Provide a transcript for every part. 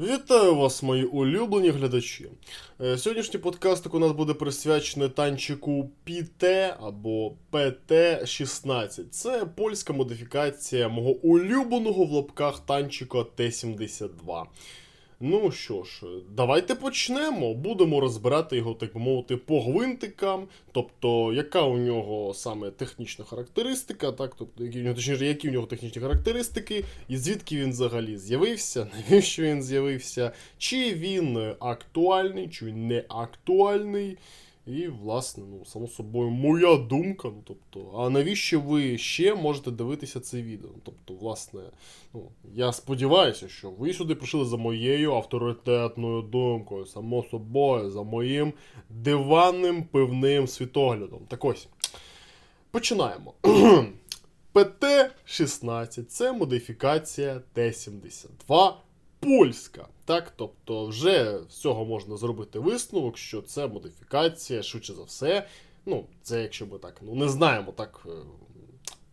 Вітаю вас, мої улюблені глядачі. Е, Сьогоднішній подкастик у нас буде присвячений танчику ПТ або ПТ-16. Це польська модифікація мого улюбленого в лапках танчика Т-72. Ну що ж, давайте почнемо. Будемо розбирати його, так би мовити, по гвинтикам. Тобто, яка у нього саме технічна характеристика, так, тобто, які точніше, які у нього технічні характеристики, і звідки він взагалі з'явився, навіщо він з'явився, чи він актуальний, чи не актуальний. І, власне, ну, само собою, моя думка. Ну, тобто, а навіщо ви ще можете дивитися це відео? Ну, Тобто, власне, ну, я сподіваюся, що ви сюди прийшли за моєю авторитетною думкою, само собою, за моїм диванним пивним світоглядом. Так ось. Починаємо. ПТ-16 це модифікація Т-72 польська. Так, тобто, вже з цього можна зробити висновок, що це модифікація, швидше за все. Ну, це якщо ми так ну, не знаємо так. е,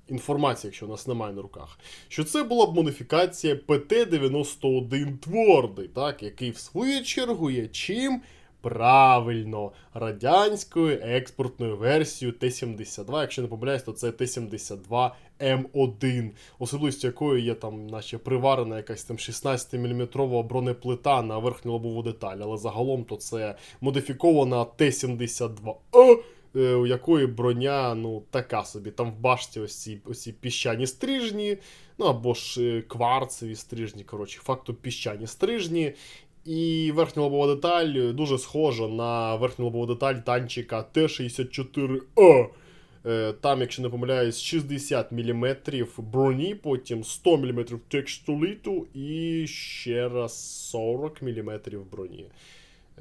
Інформації, якщо у нас немає на руках, що це була б модифікація ПТ-91 твердий, так, який в свою чергу є чим правильно радянською експортною версією Т-72. Якщо не помиляюсь, то це Т-72 М1, особливістю якої є там, наче приварена якась там 16-мм бронеплита на верхню лобову деталь, але загалом то це модифікована Т-72А. е, У якої броня, ну, така собі. Там в башті ось ці, ось ці піщані стрижні, ну або ж е, кварцеві стрижні, коротше, факту піщані стрижні. І верхня лобова деталь дуже схожа на верхню лобову деталь танчика Т-64А. Е, Там, якщо не помиляюсь, 60 мм броні, потім 100 мм текстоліту і ще раз 40 мм броні.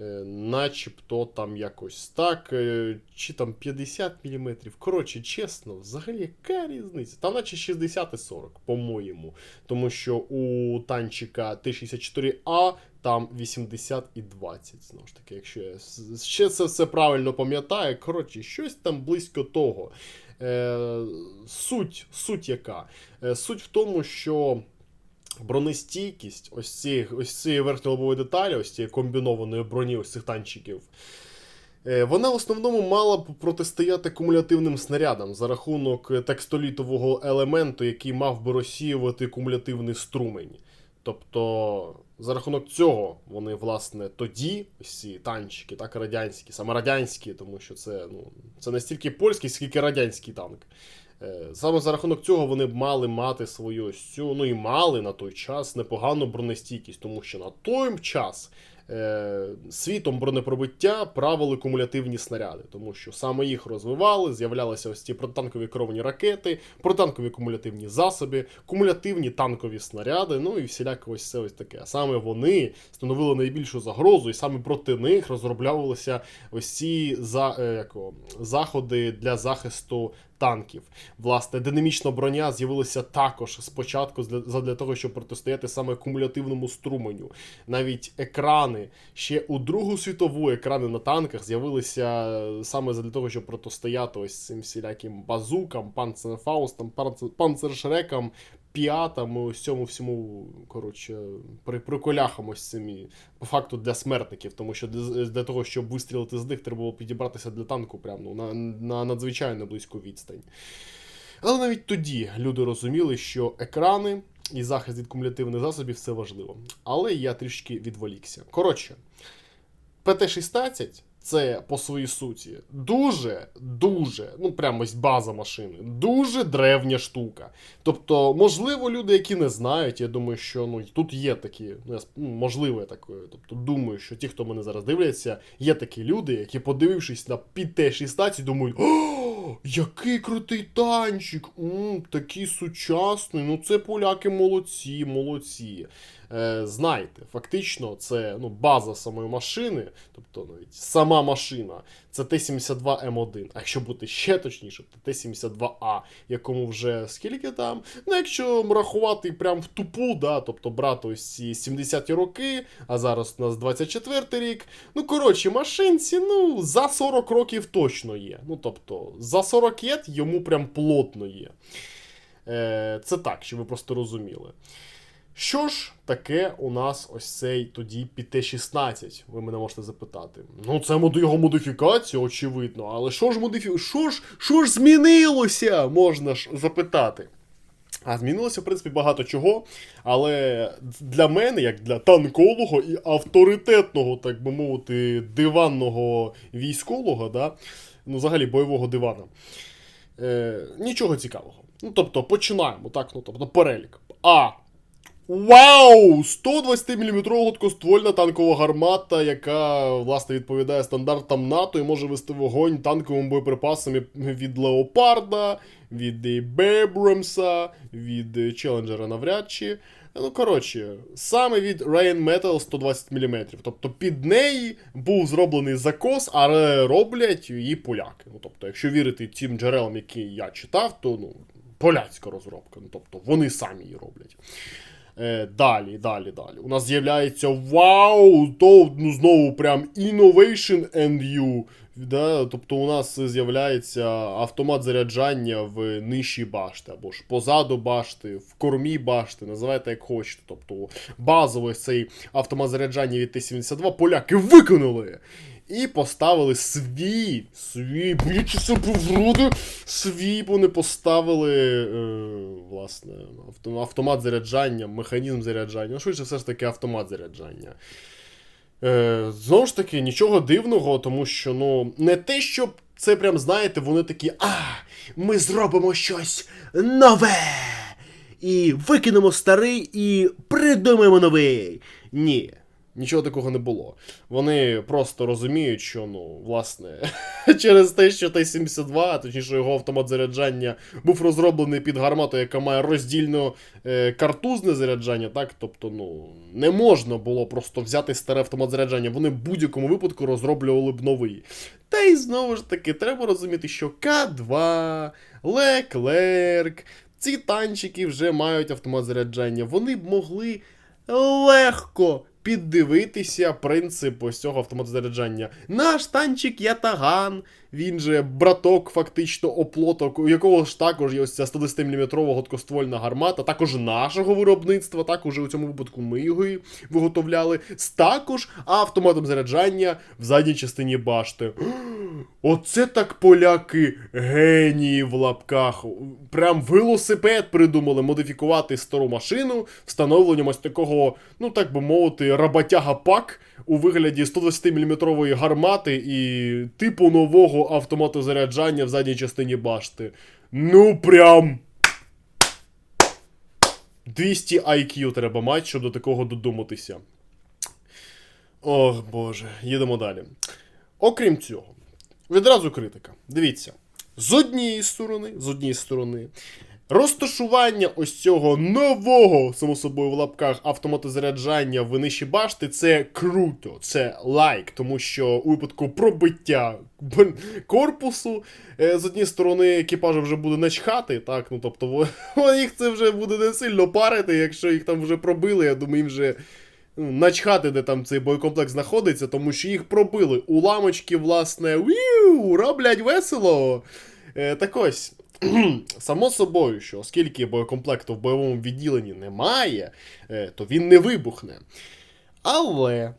Е, Начебто там якось так, е, чи там 50 мм. Коротше, чесно, взагалі яка різниця? Там наче 60 і 40, по-моєму. Тому що у танчика Т-64А там 80 і 20, знову ж таки, якщо я ще це все правильно пам'ятаю. Коротше, щось там близько того. Е, суть, суть яка? Суть в тому, що бронестійкість ось цієї, ось цієї верхньолобової деталі, ось цієї комбінованої броні ось цих танчиків. е, Вона в основному мала б протистояти кумулятивним снарядам за рахунок текстолітового елементу, який мав би розсіювати кумулятивний струмень. Тобто, за рахунок цього вони, власне, тоді, ось ці танчики, так радянські, саме радянські, тому що це, ну, це не польський, скільки радянський танк. Е, Саме за рахунок цього вони б мали мати свою ось цю, ну і мали на той час непогану бронестійкість, тому що на той час е, світом бронепробиття правили кумулятивні снаряди, тому що саме їх розвивали, з'являлися ось ці протитанкові керовані ракети, протитанкові кумулятивні засоби, кумулятивні танкові снаряди, ну і всіляке ось це ось таке. Саме вони становили найбільшу загрозу, і саме проти них розроблялися ось ці за, е, яко, заходи для захисту танків. Власне, динамічна броня з'явилася також спочатку для, того, щоб протистояти саме кумулятивному струменю. Навіть екрани ще у Другу світову екрани на танках з'явилися е, саме для того, щоб протистояти ось цим всіляким базукам, панцерфаустам, панцер- панцершрекам, піатам, і ось цьому всьому, коротше, при, приколяхам ось цим, по факту для смертників, тому що для, для того, щоб вистрілити з них, треба було підібратися для танку прямо ну, на, на надзвичайно близьку відстань. Але навіть тоді люди розуміли, що екрани і захист від кумулятивних засобів це важливо. Але я трішки відволікся. Коротше, ПТ-16 це по своїй суті дуже, дуже, ну прямо ось база машини, дуже древня штука. Тобто, можливо, люди, які не знають, я думаю, що ну тут є такі, ну, ну, можливо, я так, е, тобто думаю, що ті, хто мене зараз дивляться, є такі люди, які, подивившись на ПТ-16, думають, о, який крутий танчик! м, такий сучасний. Ну це поляки молодці, молодці. Е, знайте, фактично, це ну, база самої машини, тобто навіть сама машина, це Т-72М1. А якщо бути ще точніше, то Т-72А, якому вже скільки там? Ну, якщо рахувати прям в тупу, да, тобто брати ось ці 70-ті роки, а зараз у нас 24-й рік. Ну, коротше, машинці, ну, за 40 років точно є. Ну, тобто, за 40 лет йому прям плотно є. Е, це так, щоб ви просто розуміли. Що ж таке у нас ось цей тоді ПТ-16? Ви мене можете запитати. Ну, це його модифікація, очевидно. Але що ж модифі... що ж, що ж змінилося? Можна ж запитати. А змінилося, в принципі, багато чого. Але для мене, як для танколога і авторитетного, так би мовити, диванного військолога, да? ну, взагалі бойового дивана. Е, нічого цікавого. Ну, тобто, починаємо, так, ну, тобто, перелік. А. Вау! 120-мм гладкоствольна танкова гармата, яка, власне, відповідає стандартам НАТО і може вести вогонь танковими боєприпасами від Леопарда, від Бебремса, від Челенджера навряд чи. Ну, коротше, саме від Rain Metal 120 мм. Тобто під неї був зроблений закос, але роблять її поляки. Ну, тобто, якщо вірити тим джерелам, які я читав, то ну, поляцька розробка. Ну, тобто вони самі її роблять. Е, далі, далі, далі. У нас з'являється вау! То ну, знову прям Innovation and You. Да? Тобто у нас з'являється автомат заряджання в нижчій башти, або ж позаду башти, в кормі башти, називайте як хочете. Тобто базовий цей автомат заряджання від Т-72 поляки виконали. І поставили свій, свій, бічися повроди, свій вони поставили, е, власне, автомат заряджання, механізм заряджання. Ну, швидше все ж таки автомат заряджання. Е, знову ж таки, нічого дивного, тому що, ну, не те, щоб це прям, знаєте, вони такі, а, ми зробимо щось нове. І викинемо старий і придумаємо новий. Ні. Нічого такого не було. Вони просто розуміють, що, ну, власне, через те, що Т-72, точніше його автомат заряджання, був розроблений під гармату, яка має роздільно е, картузне заряджання, так? Тобто, ну, не можна було просто взяти старе автомат заряджання. Вони в будь-якому випадку розроблювали б новий. Та й знову ж таки, треба розуміти, що К2, Леклерк, ці танчики вже мають автомат заряджання. Вони б могли легко піддивитися принцип ось цього автоматозаряджання. Наш танчик Ятаган, він же браток, фактично, оплоток, у якого ж також є ось ця 110-мм гладкоствольна гармата, також нашого виробництва, також у цьому випадку ми його і виготовляли, з також автоматом заряджання в задній частині башти. Оце так поляки генії в лапках. Прям велосипед придумали модифікувати стару машину встановленням ось такого, ну так би мовити, роботяга пак у вигляді 120-мм гармати і типу нового автомату заряджання в задній частині башти. Ну прям. 200 IQ треба мати, щоб до такого додуматися. Ох боже, їдемо далі. Окрім цього, відразу критика. Дивіться, з однієї сторони, з однієї сторони, розташування ось цього нового, само собою, в лапках автоматозаряджання в нижчі башти це круто, це лайк, тому що у випадку пробиття корпусу е, з однієї сторони екіпажу вже буде начхати, так, ну тобто їх це вже буде не сильно парити, якщо їх там вже пробили, я думаю, їм вже начхати, де там цей боєкомплект знаходиться, тому що їх пробили. Уламочки, власне, віу, роблять весело. Е, так ось. Само собою, що оскільки боєкомплекту в бойовому відділенні немає, е, то він не вибухне. Але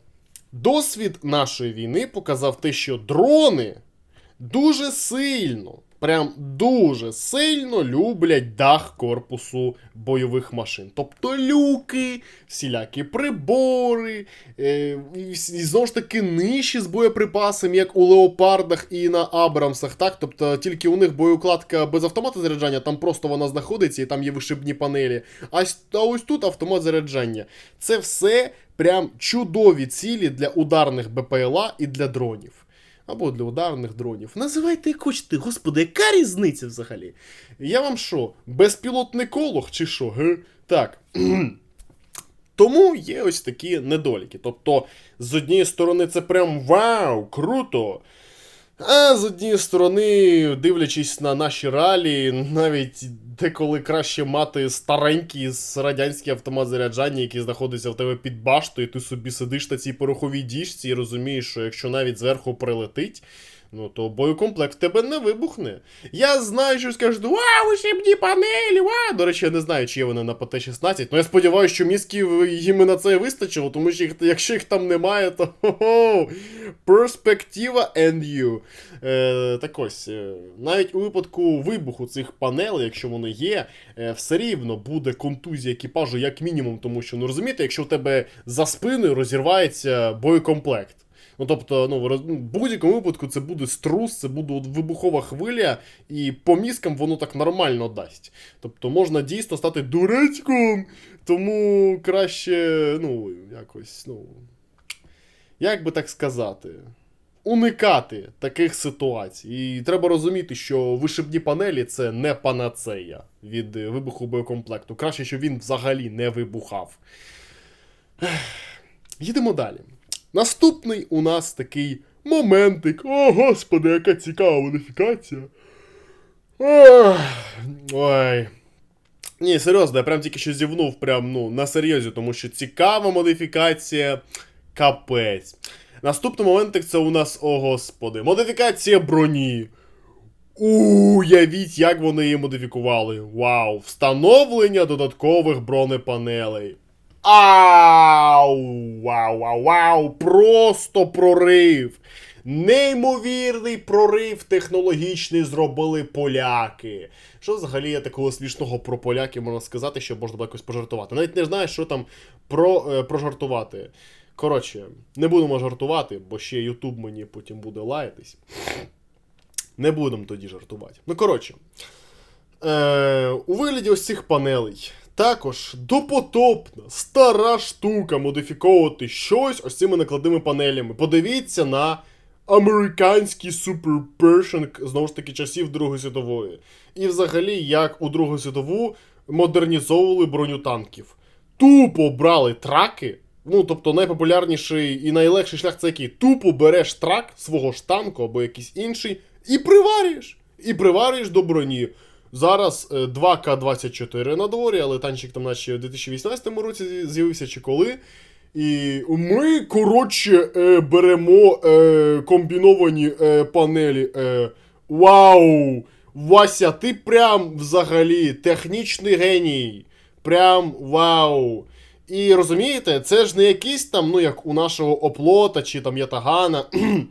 досвід нашої війни показав те, що дрони дуже сильно, прям дуже сильно люблять дах корпусу бойових машин. Тобто люки, всілякі прибори, е, і, знову ж таки ниші з боєприпасами, як у леопардах і на Абрамсах. Так? Тобто тільки у них боєукладка без автомату заряджання, там просто вона знаходиться і там є вишибні панелі. А, а ось тут автомат заряджання. Це все прям чудові цілі для ударних БПЛА і для дронів. Або для ударних дронів. Називайте як хочете, господи, яка різниця взагалі? Я вам що, безпілотний колох чи що? Ге? Так. Тому є ось такі недоліки. Тобто, з однієї сторони, це прям вау, круто. А з однієї сторони, дивлячись на наші ралі, навіть деколи краще мати старенький радянський автомат заряджання, який знаходиться в тебе під баштою, і ти собі сидиш на цій пороховій діжці і розумієш, що якщо навіть зверху прилетить, Ну, то боєкомплект в тебе не вибухне. Я знаю, що скажуть, вау, вишибні панелі, вау. До речі, я не знаю, чи є вони на ПТ-16, але я сподіваюся, що мізків їм і на це вистачило, тому що їх, якщо їх там немає, то хо-хо, перспектива and you. Е, так ось, е, навіть у випадку вибуху цих панелей, якщо вони є, е, все рівно буде контузія екіпажу як мінімум, тому що, ну розумієте, якщо в тебе за спиною розірвається боєкомплект. Ну, тобто, ну, в будь-якому випадку це буде струс, це буде вибухова хвиля, і по мізкам воно так нормально дасть. Тобто можна дійсно стати дуречком, тому краще, ну, якось, ну. Як би так сказати? Уникати таких ситуацій. І треба розуміти, що вишибні панелі це не панацея від вибуху боєкомплекту. Краще, щоб він взагалі не вибухав. Їдемо далі. Наступний у нас такий моментик. О, господи, яка цікава модифікація. Ой. Ні, серйозно, я прям тільки що зівнув прям, ну, на серйозі, тому що цікава модифікація. Капець. Наступний моментик це у нас, о господи, модифікація броні. Уявіть, як вони її модифікували. Вау! Встановлення додаткових бронепанелей. Ау! Вау, вау, вау! Просто прорив! Неймовірний прорив технологічний зробили поляки. Що взагалі є такого смішного про поляків можна сказати, що можна було якось пожартувати? Навіть не знаю, що там про, е, прожартувати. Коротше, не будемо жартувати, бо ще Ютуб мені потім буде лаятись. Не будемо тоді жартувати. Ну, коротше. Е, у вигляді ось цих панелей. Також допотопна, стара штука модифіковувати щось ось цими накладними панелями. Подивіться на американський Pershing, знову ж таки, часів Другої світової. І взагалі, як у Другу світову модернізовували броню танків. Тупо брали траки. Ну, тобто найпопулярніший і найлегший шлях це який? Тупо береш трак свого ж танку або якийсь інший і приварюєш. І приварюєш до броні. Зараз е, 2К24 на дворі, але танчик там наче в 2018 році з'явився чи коли. І ми, коротше, е, беремо е, комбіновані е, панелі. Е, вау! Вася, ти прям взагалі технічний геній. Прям вау! І розумієте, це ж не якийсь там, ну як у нашого оплота чи там ятагана.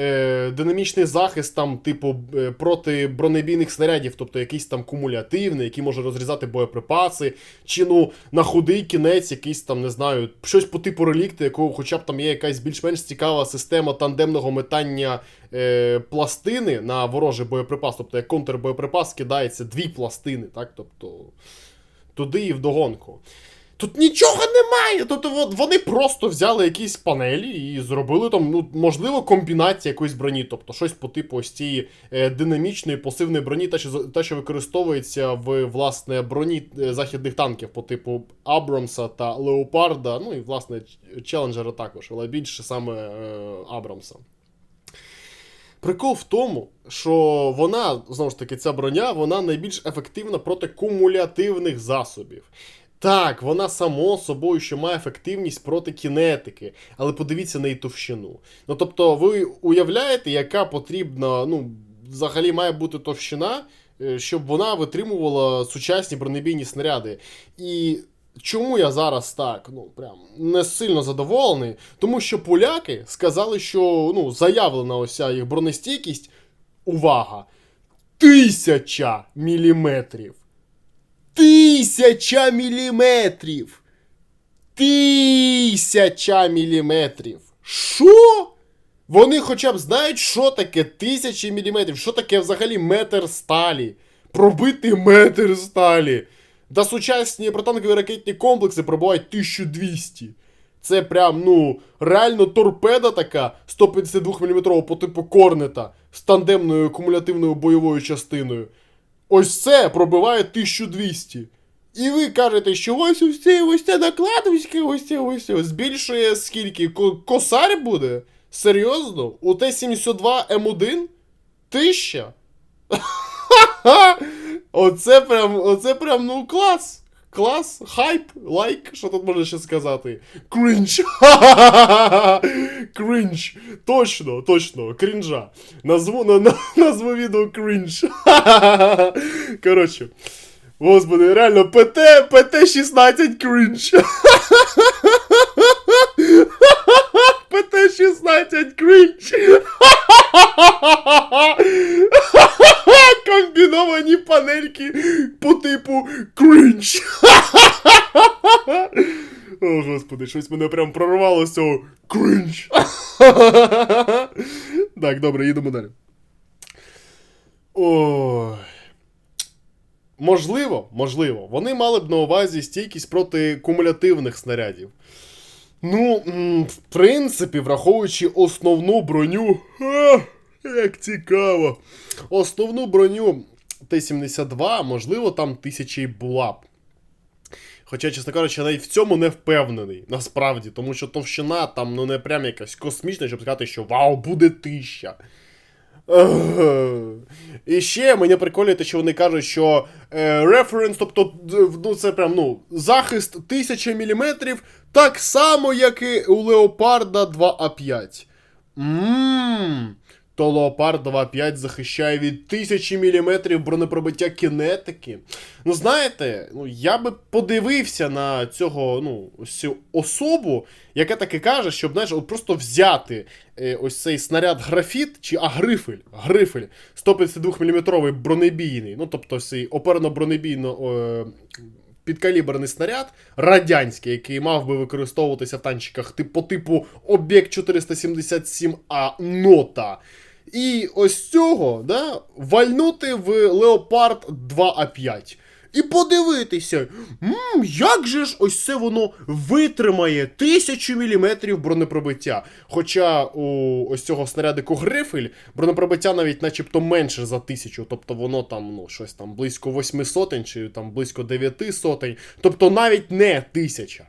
е, Динамічний захист там, типу, е, проти бронебійних снарядів, тобто якийсь там кумулятивний, який може розрізати боєприпаси, чи ну на худий кінець, якийсь там, не знаю, щось по типу релікти, якого хоча б там є якась більш-менш цікава система тандемного метання е, пластини на ворожий боєприпас. Тобто як контрбоєприпас кидається дві пластини, так? Тобто туди і вдогонку. Тут нічого немає. Тобто вони просто взяли якісь панелі і зробили там, ну, можливо, комбінація якоїсь броні, тобто щось по типу ось цієї е, динамічної пасивної броні, те, що, те, що використовується в власне броні е, західних танків по типу Абрамса та Леопарда, ну і власне Челенджера також, але більше саме е, Абрамса. Прикол в тому, що вона, знову ж таки, ця броня, вона найбільш ефективна проти кумулятивних засобів. Так, вона само собою що має ефективність проти кінетики, але подивіться на її товщину. Ну тобто, ви уявляєте, яка потрібна, ну, взагалі має бути товщина, е, щоб вона витримувала сучасні бронебійні снаряди. І чому я зараз так, ну, прям не сильно задоволений? Тому що поляки сказали, що ну, заявлена ось ця їх бронестійкість, увага, тисяча міліметрів. Тисяча міліметрів. Тисяча міліметрів. Що? Вони хоча б знають, що таке тисячі міліметрів, що таке взагалі метр сталі. Пробити метр сталі. Та сучасні протанкові ракетні комплекси пробувають 1200. Це прям, ну, реально торпеда така 152 мм по типу корнета з тандемною кумулятивною бойовою частиною. Ось це пробиває 1200. І ви кажете, що ось ось це ось це накладочки, ось це ось це збільшує скільки? Ко- Косарь буде? Серйозно? У Т-72 М1? Тища? Оце прям, оце прям, ну клас. Клас, хайп, лайк, що тут можна ще сказати? Крінж. Крінж. Точно, точно, крінжа. Назву, на, на, назву відео крінж. Коротше. Господи, реально, ПТ, ПТ-16 крінж. ПТ-16 крінж. Комбіновані панельки по типу крінж. О, господи, щось мене прям прорвало з цього крінж. так, добре, їдемо далі. Ой. Можливо, можливо, вони мали б на увазі стійкість проти кумулятивних снарядів. Ну, в принципі, враховуючи основну броню. А, як цікаво. Основну броню Т-72, можливо, там тисячі була б. Хоча, чесно кажучи, навіть в цьому не впевнений, насправді, тому що товщина там ну не прям якась космічна, щоб сказати, що вау, буде. Ех. І ще мене приколює те, що вони кажуть, що референс, тобто ну, це прям ну, захист 1000 мм, так само, як і у Леопарда 2А5. Ммм. То Леопард 2.5 захищає від 1000 мм бронепробиття кінетики. Ну, знаєте, ну, я би подивився на цього, ну, ось особу, яка таки каже, щоб знаєш, от просто взяти е, ось цей снаряд графіт чи а, грифель, грифель 152 мм бронебійний, ну тобто цей оперно-бронебійно. Е, Підкаліберний снаряд радянський, який мав би використовуватися в танчиках по типу Об'єкт 477А Нота. І ось цього да, вальнути в Леопард 2А5. І подивитися, м, як же ж ось це воно витримає 1000 мм бронепробиття. Хоча у ось цього снарядику Грифель бронепробиття навіть начебто менше за 1000, тобто воно там ну, щось там близько 8 сотень чи там близько 9 сотень, тобто навіть не 1000.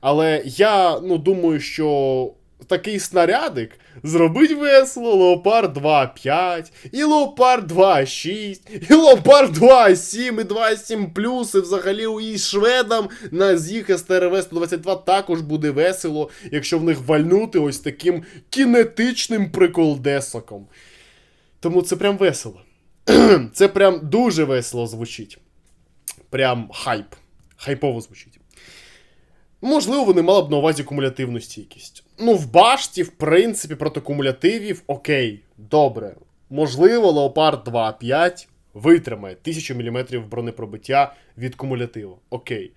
Але я ну, думаю, що такий снарядик зробить весело Леопард 2.5, і Леопард 2.6, і Леопард 2.7, і 2.7 плюс, і взагалі і шведам на з їх СТРВ 122 також буде весело, якщо в них вальнути ось таким кінетичним приколдесоком. Тому це прям весело. це прям дуже весело звучить. Прям хайп. Хайпово звучить. Можливо, вони мали б на увазі кумулятивну стійкість. Ну, в башті, в принципі, проти кумулятивів, окей, добре. Можливо, Леопард 2.5 витримає 1000 мм бронепробиття від кумулятиву. Окей.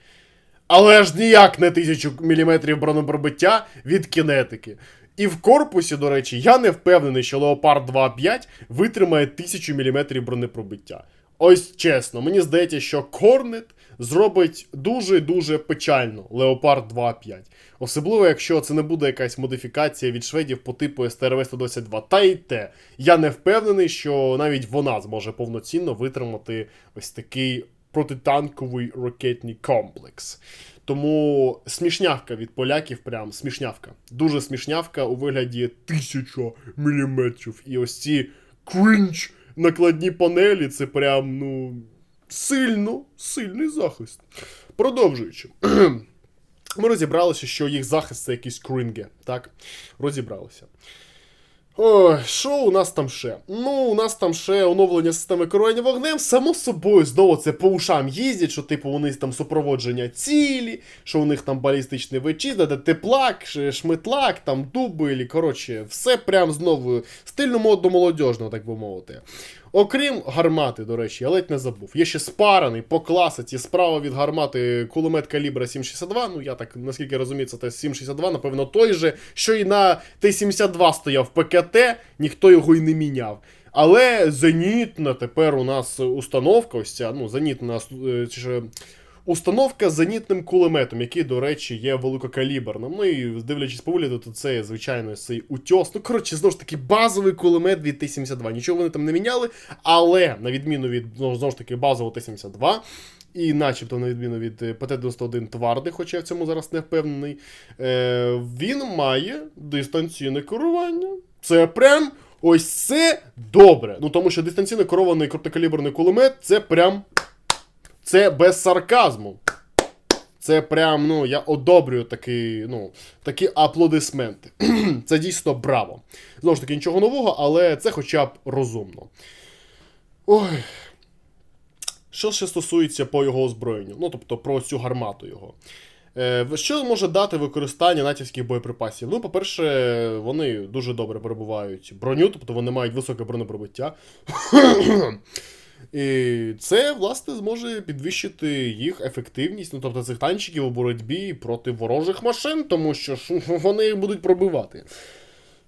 Але ж ніяк не 1000 мм бронепробиття від кінетики. І в корпусі, до речі, я не впевнений, що Леопард 2.5 витримає 1000 мм бронепробиття. Ось чесно, мені здається, що Корнет зробить дуже-дуже печально Леопард 2.5. Особливо, якщо це не буде якась модифікація від шведів по типу СТРВ-122. Та й те. Я не впевнений, що навіть вона зможе повноцінно витримати ось такий протитанковий ракетний комплекс. Тому смішнявка від поляків, прям смішнявка. Дуже смішнявка у вигляді 1000 міліметрів. І ось ці крінж накладні панелі, це прям, ну, сильно, сильний захист. Продовжуючи. Ми розібралися, що їх захист це якісь кринги, так? Розібралися. Ой, що у нас там ще? Ну, у нас там ще оновлення системи керування вогнем. Само собою, знову це по ушам їздять, що типу у них там супроводження цілі, що у них там балістичний вичізна, де теплак, шмитлак, там дублі, коротше, все прям знову стильно модно молодіжно, так би мовити. Окрім гармати, до речі, я ледь не забув. Є ще спараний по класиці справа від гармати кулемет калібра 762. Ну, я так наскільки розумію, це те 762, напевно, той же, що і на Т-72 стояв ПКТ, ніхто його й не міняв. Але зенітна тепер у нас установка, ось ця, ну, зенітна е, чи установка з зенітним кулеметом, який, до речі, є великокаліберним. Ну і дивлячись по вигляду, то це, звичайно, цей утьос. Ну, коротше, знову ж таки, базовий кулемет від Т-72. Нічого вони там не міняли, але на відміну від ну, знову ж таки базового Т-72. І начебто, на відміну від е, ПТ-91 твардий, хоча я в цьому зараз не впевнений, е, він має дистанційне керування. Це прям ось це добре. Ну тому що дистанційно керований крупнокаліберний кулемет це прям. Це без сарказму. Це прям, ну, я одобрюю такі, ну, такі аплодисменти. це дійсно браво. Знову ж таки, нічого нового, але це хоча б розумно. Ой. Що ще стосується по його озброєнню, ну тобто про цю гармату його. Е, що може дати використання натівських боєприпасів? Ну, по-перше, вони дуже добре перебувають броню, тобто вони мають високе бронепробиття. І це, власне, зможе підвищити їх ефективність, ну тобто цих танчиків у боротьбі проти ворожих машин, тому що ж вони їх будуть пробивати.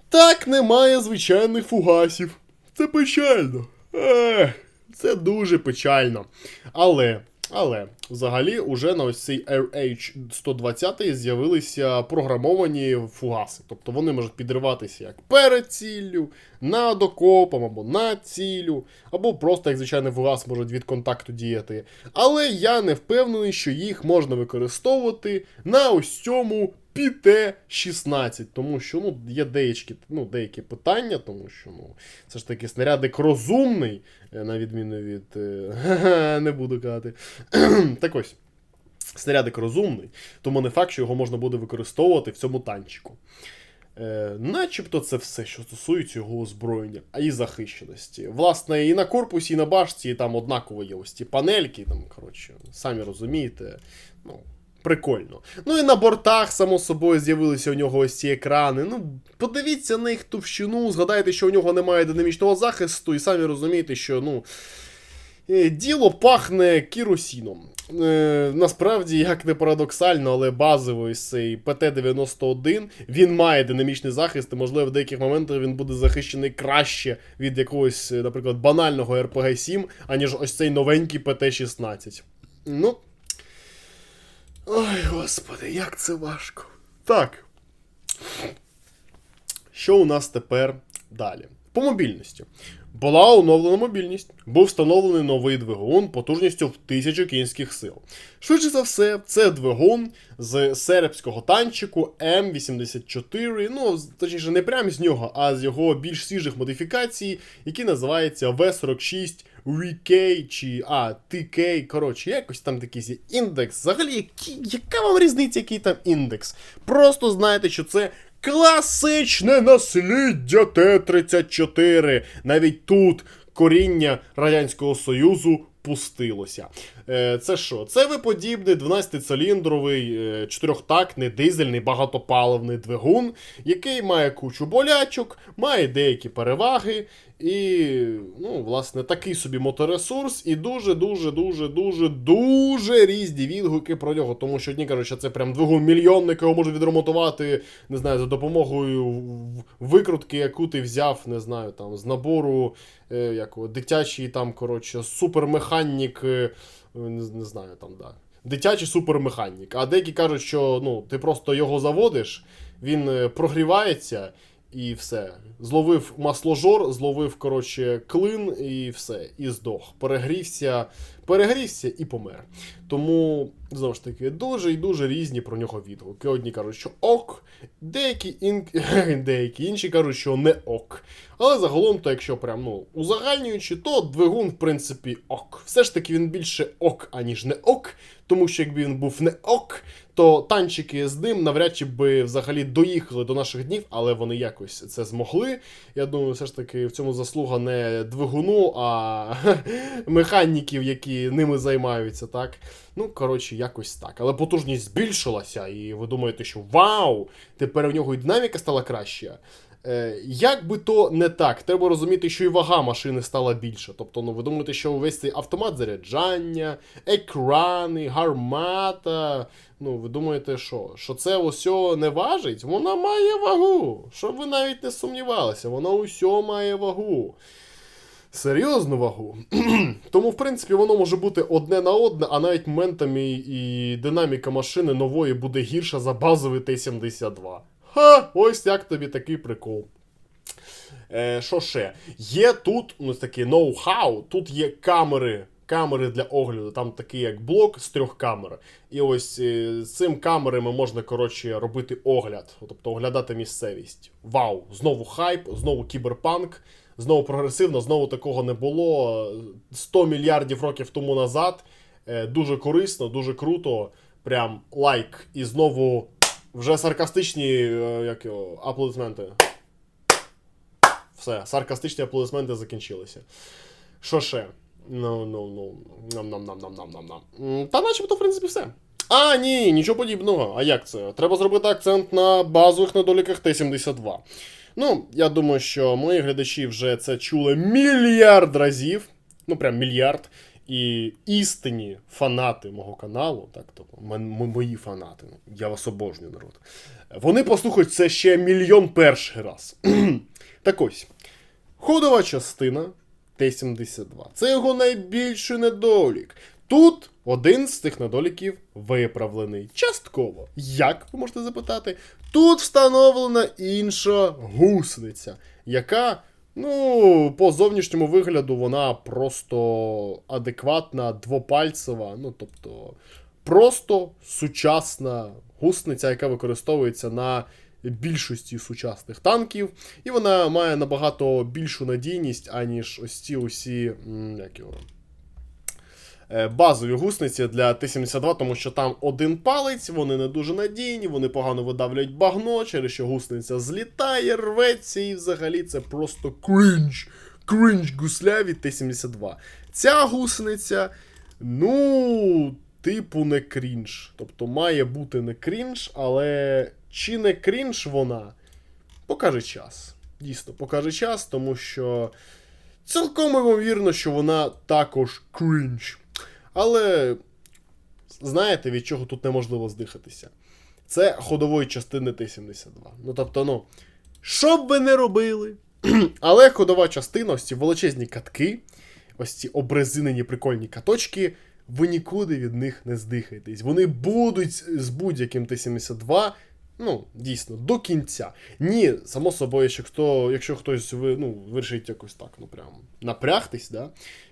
Так, немає звичайних фугасів. Це печально. Ех, це дуже печально. Але, але, взагалі, уже на ось цей RH120 з'явилися програмовані фугаси. Тобто вони можуть підриватися як перед ціллю, над окопом або над ціллю, або просто як звичайний фугас можуть від контакту діяти. Але я не впевнений, що їх можна використовувати на ось цьому ПТ-16, тому що ну, є деякі, ну, деякі питання, тому що ну, це ж таки снарядик розумний, е, на відміну від. е, не буду казати. так ось. Снарядик розумний, тому не факт, що його можна буде використовувати в цьому танчику. Е, начебто це все, що стосується його озброєння, а і захищеності. Власне, і на корпусі, і на башті там однаково є ось ті панельки, там, коротше, самі розумієте. ну, Прикольно. Ну і на бортах, само собою, з'явилися у нього ось ці екрани. Ну, подивіться на їх товщину, згадайте, що у нього немає динамічного захисту, і самі розумієте, що ну. е, Діло пахне керосіном. Е, насправді, як не парадоксально, але базовий цей ПТ-91 він має динамічний захист, і можливо в деяких моментах він буде захищений краще від якогось, наприклад, банального RPG-7, аніж ось цей новенький ПТ-16. Ну. Ой, господи, як це важко. Так. Що у нас тепер далі? По мобільності. Була оновлена мобільність, був встановлений новий двигун потужністю в 1000 кінських сил. Швидше за все, це двигун з сербського танчику М84, ну, точніше, не прямо з нього, а з його більш свіжих модифікацій, який називається В46 VK чи а, TK, коротше, якось там такий індекс. Взагалі, які, яка вам різниця, який там індекс? Просто знаєте, що це Класичне насліддя Т-34. Навіть тут коріння Радянського Союзу пустилося. Е, Це що? Це виподібний 12-циліндровий, е, чотирьохтактний дизельний багатопаливний двигун, який має кучу болячок, має деякі переваги. І, ну, власне, такий собі моторесурс, і дуже-дуже, дуже, дуже, дуже різні відгуки про нього. Тому що одні кажуть, що це прям двигун мільйонник, його можуть відремонтувати, не знаю, за допомогою викрутки, яку ти взяв, не знаю, там, з набору е, як, дитячий там, коротше, супермеханік, е, не, не знаю, там, да. Дитячий супермеханік. А деякі кажуть, що ну, ти просто його заводиш, він е, прогрівається. І все. Зловив масложор, зловив, коротше, клин і все. І здох. Перегрівся, перегрівся і помер. Тому, знову ж таки, дуже і дуже різні про нього відгуки. Одні кажуть, що ок, деякі, ін... деякі інші кажуть, що не ок. Але загалом, то якщо прям ну, узагальнюючи, то двигун, в принципі, ок. Все ж таки він більше ок, аніж не ок. Тому що якби він був не ок, то танчики з ним навряд чи би взагалі доїхали до наших днів, але вони якось це змогли. Я думаю, все ж таки в цьому заслуга не двигуну, а механіків, які ними займаються, так? Ну, коротше, якось так. Але потужність збільшилася, і ви думаєте, що вау! Тепер у нього і динаміка стала краща. Е, як би то не так, треба розуміти, що і вага машини стала більша. Тобто, ну ви думаєте, що увесь цей автомат заряджання, екрани, гармата. Ну, ви думаєте, що? Що це усьо не важить? Вона має вагу. Щоб ви навіть не сумнівалися, вона усьо має вагу. Серйозну вагу. Тому, в принципі, воно може бути одне на одне, а навіть моментами і динаміка машини нової буде гірша за базовий Т-72. Ха! Ось як тобі такий прикол. Е, Що ще? Є тут ну, таке ноу-хау, тут є камери. Камери для огляду, там такий як блок з трьох камер. І ось е, з цим камерами можна коротше робити огляд, тобто оглядати місцевість. Вау! Знову хайп, знову кіберпанк, знову прогресивно, знову такого не було 100 мільярдів років тому назад. Е, Дуже корисно, дуже круто. прям лайк. І знову вже саркастичні е, як його, аплодисменти. Все, саркастичні аплодисменти закінчилися. Що ще? Ну, ну, ну, нам нам нам нам нам нам нам Та начебто, в принципі, все. А, ні, нічого подібного. А як це? Треба зробити акцент на базових недоліках Т-72. Ну, я думаю, що мої глядачі вже це чули мільярд разів. Ну, прям мільярд. І істинні фанати мого каналу, так, тобто мої фанати, ну, я вас обожнюю, народ. Вони послухають це ще мільйон перший раз. так ось, ходова частина Т-72. Це його найбільший недолік. Тут один з цих недоліків виправлений. Частково. Як ви можете запитати? Тут встановлена інша гусениця, яка, ну, по зовнішньому вигляду, вона просто адекватна, двопальцева. Ну, тобто, просто сучасна гусениця, яка використовується на більшості сучасних танків, і вона має набагато більшу надійність, аніж ось ці усі. Як його? Е, Базові гусениці для Т-72, тому що там один палець, вони не дуже надійні, вони погано видавлюють багно, через що гусениця злітає, рветься, і взагалі це просто кринж. Кринж гусляві Т-72. Ця гусениця, ну, типу, не крінж. Тобто має бути не крінж, але чи не крінж вона, покаже час. Дійсно, покаже час, тому що цілком ймовірно, що вона також крінж. Але знаєте, від чого тут неможливо здихатися? Це ходової частини Т-72. Ну тобто, ну, що б ви не робили, але ходова частина, ось ці величезні катки, ось ці обрезинені прикольні каточки, ви нікуди від них не здихаєтесь. Вони будуть з будь-яким Т-72. Ну, дійсно, до кінця. Ні, само собою, якщо, хто, якщо хтось ну, вирішить якось так, ну прям напрягтись, да,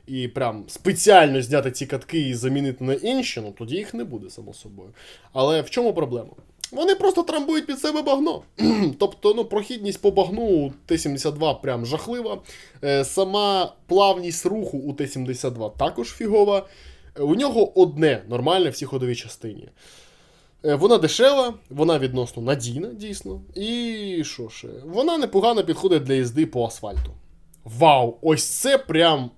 і прям спеціально зняти ці катки і замінити на інші, ну тоді їх не буде, само собою. Але в чому проблема? Вони просто трамбують під себе багно. тобто, ну, прохідність по багну у Т-72 прям жахлива. Е, сама плавність руху у Т-72 також фігова. Е, У нього одне нормальне в цій ходовій частині. Е, Вона дешева, вона відносно надійна, дійсно. І що ще? Вона непогано підходить для їзди по асфальту. Вау! Ось це прям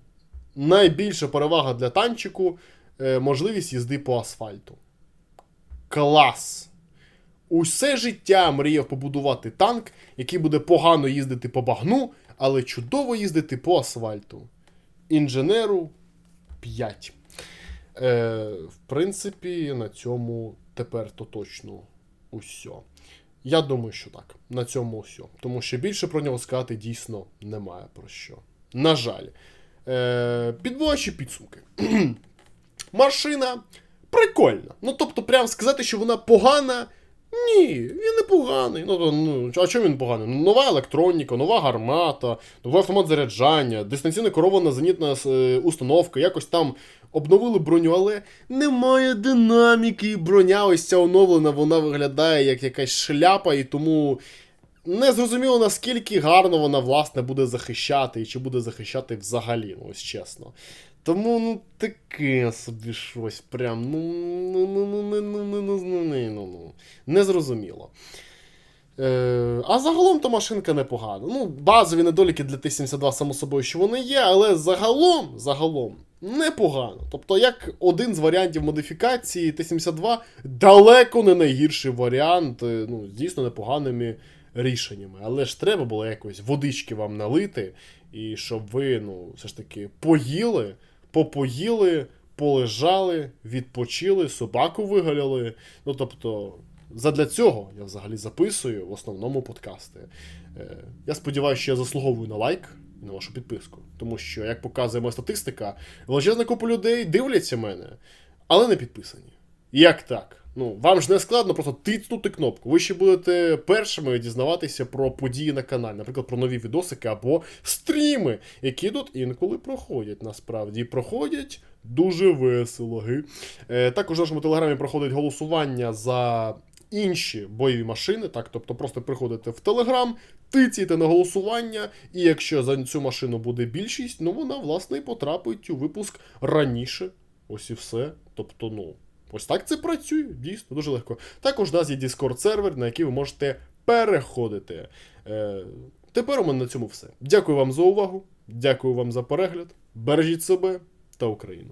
найбільша перевага для танчику е, можливість їзди по асфальту. Клас! Усе життя мріяв побудувати танк, який буде погано їздити по багну, але чудово їздити по асфальту. Інженеру 5. Е, в принципі, на цьому тепер то точно усьо. Я думаю, що так. На цьому усьо. Тому що більше про нього сказати дійсно немає про що. На жаль. Е, підводячи підсумки. Машина прикольна. Ну, тобто, прям сказати, що вона погана. Ні, він не поганий. Ну, ну, а чому він поганий? Ну, Нова електроніка, нова гармата, новий автомат заряджання, дистанційна керована зенітна е, установка, якось там обновили броню, але немає динаміки. Броня ось ця оновлена, вона виглядає як якась шляпа, і тому не зрозуміло, наскільки гарно вона, власне, буде захищати, і чи буде захищати взагалі, ну, ось чесно. Тому, ну, таке собі щось прям, ну, ну, ну, ну, ну, ну, ну, ну, ну, ну, ну, ну, незрозуміло. Е, а загалом то машинка непогана. Ну, базові недоліки для Т-72, само собою, що вони є, але загалом, загалом, непогано. Тобто, як один з варіантів модифікації Т-72 далеко не найгірший варіант, е, ну, дійсно непоганими рішеннями. Але ж треба було якось водички вам налити, і щоб ви, ну, все ж таки, поїли, попоїли, полежали, відпочили, собаку вигаляли. Ну, тобто, задля цього я взагалі записую в основному подкасти. Е, Я сподіваюся, що я заслуговую на лайк і на вашу підписку. Тому що, як показує моя статистика, величезна купа людей дивляться мене, але не підписані. Як так? Ну, вам ж не складно просто тицнути кнопку. Ви ще будете першими дізнаватися про події на каналі, наприклад, про нові відосики або стріми, які тут інколи проходять. Насправді І проходять дуже весело. Е, також в нашому телеграмі проходить голосування за інші бойові машини. Так, тобто просто приходите в телеграм, тицяєте на голосування, і якщо за цю машину буде більшість, ну вона власне і потрапить у випуск раніше. Ось і все. Тобто, ну. Ось так це працює, дійсно, дуже легко. Також у нас є Discord сервер, на який ви можете переходити. Е, тепер у мене на цьому все. Дякую вам за увагу, дякую вам за перегляд. Бережіть себе та Україну.